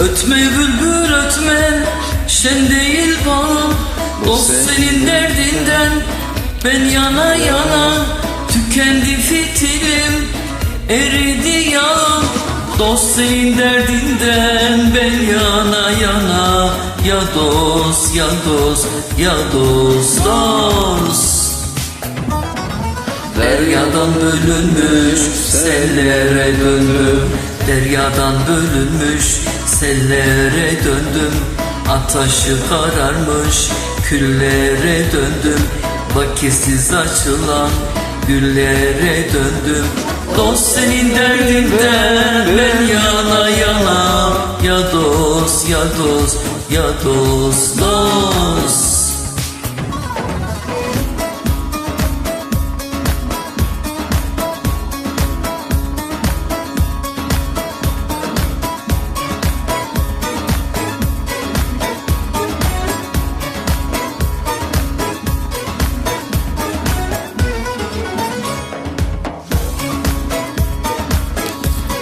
Ötme bülbül ötme Şen değil bağım Dost senin derdinden Ben yana yana Tükendi fitilim. Eridi yağım Dost senin derdinden Ben yana yana. Ya dost ya dost Ya dost dost. Deryadan bölünmüş sellere döndüm. Deryadan bölünmüş sellere döndüm Ataşı kararmış küllere döndüm. Vakitsiz açılan güllere döndüm. Dost senin derdinden ben yana yana. Ya dost ya dost ya dost dost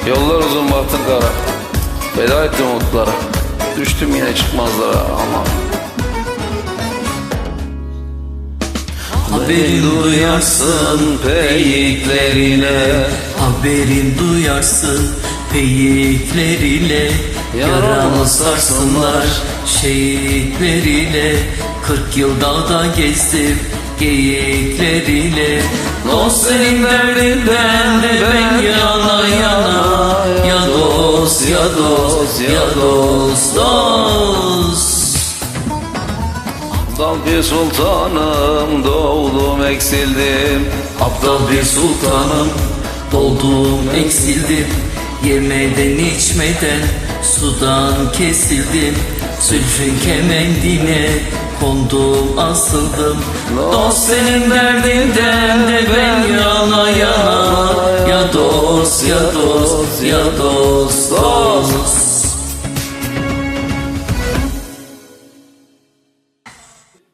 Yollar uzun bahtım kara. Veda ettim umutlara. Düştüm yine çıkmazlara ama. Haberin duyarsın peyiklerine. Haberin duyarsın peyiklerine. Yaramı sarsınlar şehitlerine. Kırk yıl dağda gezdim geyikleriyle Dost senin derdinden de dost ya dost. Dost Aptal bir sultanım doğdum eksildim. Aptal bir sultanım Doldum eksildim. Yemeden içmeden Sudan kesildim. Zülfün kemendine Kondum asıldım. Dost senin derdinden de ben yana yana Ya dost ya dost ya dost dost